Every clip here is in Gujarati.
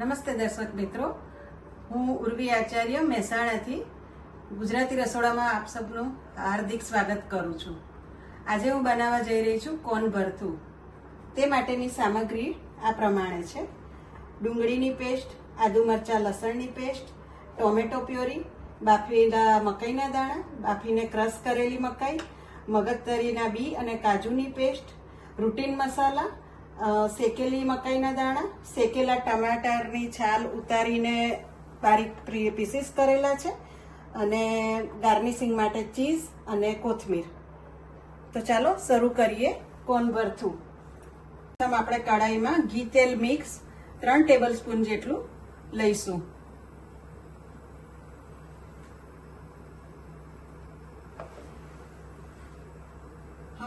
નમસ્તે દર્શક મિત્રો. હું ઉર્વી આચાર્ય મહેસાણાથી ગુજરાતી રસોડામાં આપ સૌનું હાર્દિક સ્વાગત કરું છું. આજે હું બનાવવા જઈ રહી છું કોન ભરથું તે માટેની સામગ્રી આ પ્રમાણે છે. ડુંગળીની પેસ્ટ, આદુ મરચાં લસણની પેસ્ટ, ટોમેટો પ્યોરી, બાફેલા મકાઈના દાણા, બાફીને ક્રશ કરેલી મકાઈ, મગજતરીના બી અને કાજુની પેસ્ટ, રૂટીન મસાલા શેકેલી મકાઈના દાણા? શેકેલા ટમાટરની છાલ ઉતારીને બારીક પીસીસ કરેલા છે અને ગાર્નિશિંગ માટે ચીઝ અને કોથમીર. તો ચાલો શરૂ કરીએ કોન ભરથું. આપણે કઢાઈમાં ઘી તેલ મિક્સ ત્રણ ટેબલ સ્પૂન જેટલું લઈશું.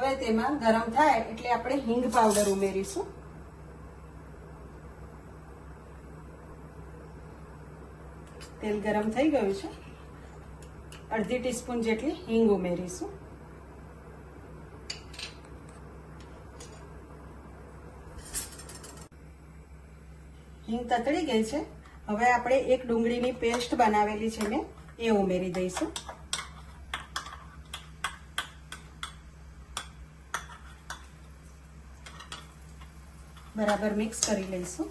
હવે તેમાં ગરમ થાય એટલે આપણે હિંગ પાવડર ઉમેરીશું. તેલ ગરમ થઈ ગયું છે. અડધી ટીસ્પૂન જેટલી હિંગ ઉમેરીશું. હિંગ તતડી ગઈ છે. હવે આપણે એક ડુંગળીની પેસ્ટ બનાવેલી છે મેં એ ઉમેરી દઈશું. બરાબર મિક્સ કરી લઈશું.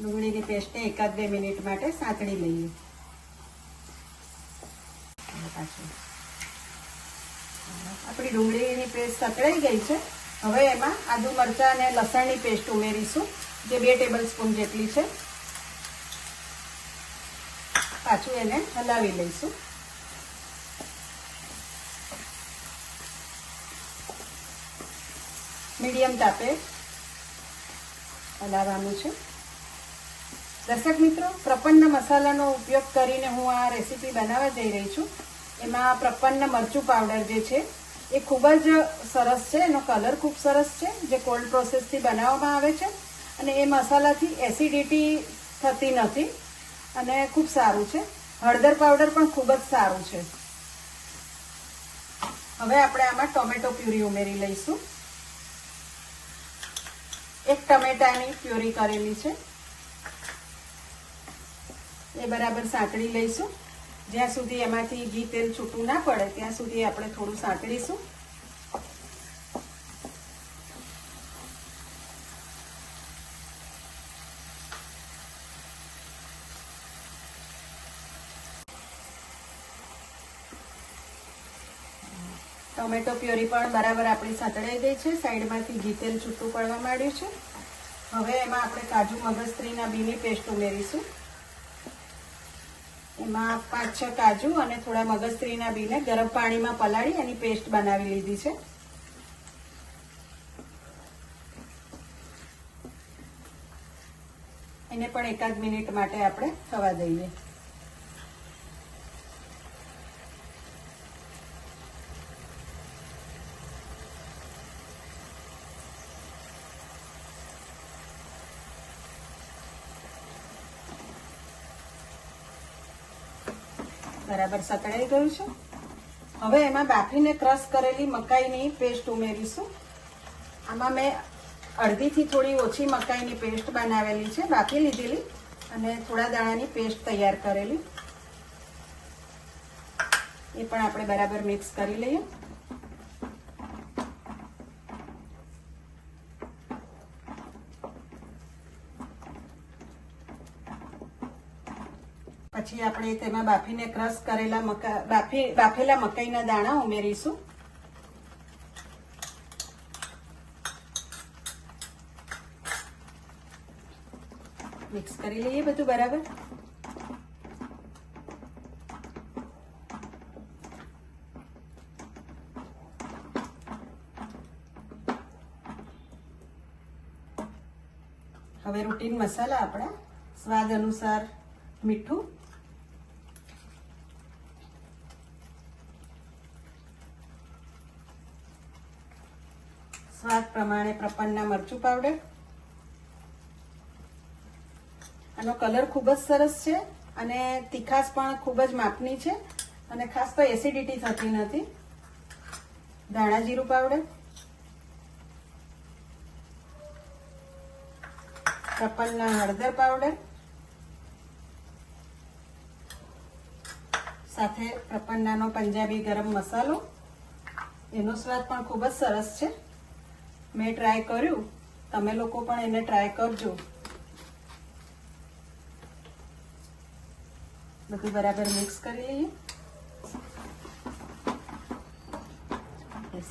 ડુંગળીની પેસ્ટને એકાદ બે મિનિટ માટે સાંતળી લઈએ. આપણી ડુંગળીની પેસ્ટ સતળાઈ ગઈ છે. હવે એમાં આદુ, મરચાં અને લસણની પેસ્ટ ઉમેરીશું, જે બે ટેબલ સ્પૂન જેટલી છે. પાછું એને હલાવી લઈશું. મીડિયમ તાપે હલાવવાનું છે. દર્શક મિત્રો, પ્રપન્ન મસાલાનો ઉપયોગ કરીને હું આ રેસીપી બનાવવા જઈ રહી છું. એમાં પ્રપન્ન મરચું પાવડર જે છે એ ખૂબ જ સરસ છે, એનો કલર ખૂબ સરસ છે, જે કોલ્ડ પ્રોસેસથી બનાવવામાં આવે છે. અને એ મસાલાથી એસિડિટી થતી નથી અને ખૂબ સારું છે. હળદર પાવડર પણ ખૂબ જ સારું છે. હવે આપણે આમાં ટોમેટો પ્યુરી ઉમેરી લઈશું. એક ટમેટાની પ્યુરી કરેલી છે. એ બરાબર સાંકળી લઈશું. જ્યાં સુધી એમાંથી ઘી તેલ છૂટું ના પડે, ત્યાં સુધી આપણે થોડું સાંતળીશું ટોમેટો પ્યોરી પણ બરાબર આપણી સાંતળાઈ ગઈ છે. સાઈડમાંથી ઘી તેલ છૂટું પડવા માંડ્યું છે. હવે એમાં આપણે કાજુ મગજત્રીના બીની પેસ્ટ ઉમેરીશું. એમાં પાંચ છ કાજુ અને થોડા મગજત્રીના બીને ગરમ પાણીમાં પલાળી એની પેસ્ટ બનાવી લીધી છે. એને પણ એકાદ મિનિટ માટે આપણે થવા દઈએ. બરાબર સતળાઈ ગયું છે. હવે એમાં બાફીને ક્રશ કરેલી મકાઈની પેસ્ટ ઉમેરીશું. આમાં મેં અડધીથી થોડી ઓછી મકાઈની પેસ્ટ બનાવેલી છે, બાફી લીધેલી અને થોડા દાણાની પેસ્ટ તૈયાર કરેલી. એ પણ આપણે બરાબર મિક્સ કરી લઈએ. પછી આપણે તેમાં બાફીને ક્રશ કરેલા મકા, બાફી, બાફેલા મકાઈના દાણા ઉમેરીશું. મિક્સ કરી લઈએ બધું બરાબર? હવે રૂટીન મસાલા આપણા. સ્વાદ અનુસાર મીઠું સ્વાદ પ્રમાણે પ્રપન્ના મરચું પાવડર. આનો કલર ખૂબ જ સરસ છે અને તીખાસ પણ ખૂબ જ માપની છે અને ખાસ તો એસિડિટી થતી નથી. ધાણા જીરું પાવડર. પ્રપન્ના હળદર પાવડર. સાથે પ્રપન્નાનો પંજાબી ગરમ મસાલો. એનો સ્વાદ પણ ખૂબ જ સરસ છે. મેં ટ્રાય કર્યું. તમે લોકો પણ એને ટ્રાય કરજો. બધું બરાબર મિક્સ કરી લઈએ.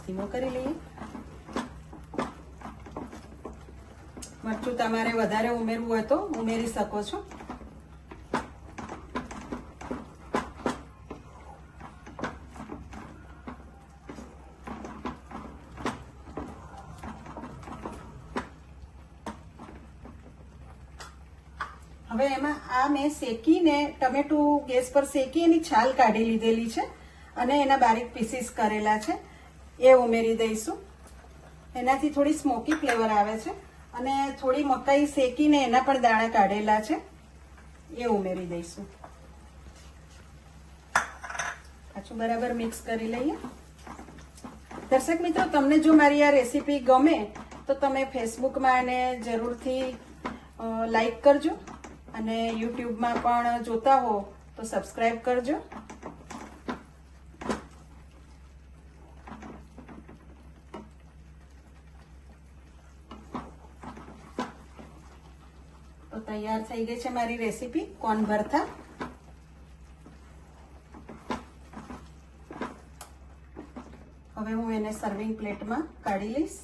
ધીમો કરી લઈએ. મરચું તમારે વધારે ઉમેરવું હોય તો ઉમેરી શકો છો. હવે એમાં આ મેં શેકીને ટમેટું ગેસ પર શેકી એની છાલ કાઢી લીધેલી છે અને એના બારીક પીસીસ કરેલા છે. એ ઉમેરી દઈશું. એનાથી થોડી સ્મોકી ફ્લેવર આવે છે અને થોડી મકાઈ શેકીને એના પણ દાણા કાઢેલા છે. એ ઉમેરી દઈશું. પાછું બરાબર મિક્સ કરી લઈએ. દર્શક મિત્રો, તમને જો મારી આ રેસીપી ગમે તો તમે ફેસબુકમાં એને જરૂરથી લાઈક કરજો. અને યુટ્યુબમાં પણ જોતા હો, તો સબસ્ક્રાઈબ કરજો. તો તૈયાર થઈ ગઈ છે મારી રેસીપી કોન ભરથા. હવે હું એને સર્વિંગ પ્લેટમાં કાઢી લઈશ.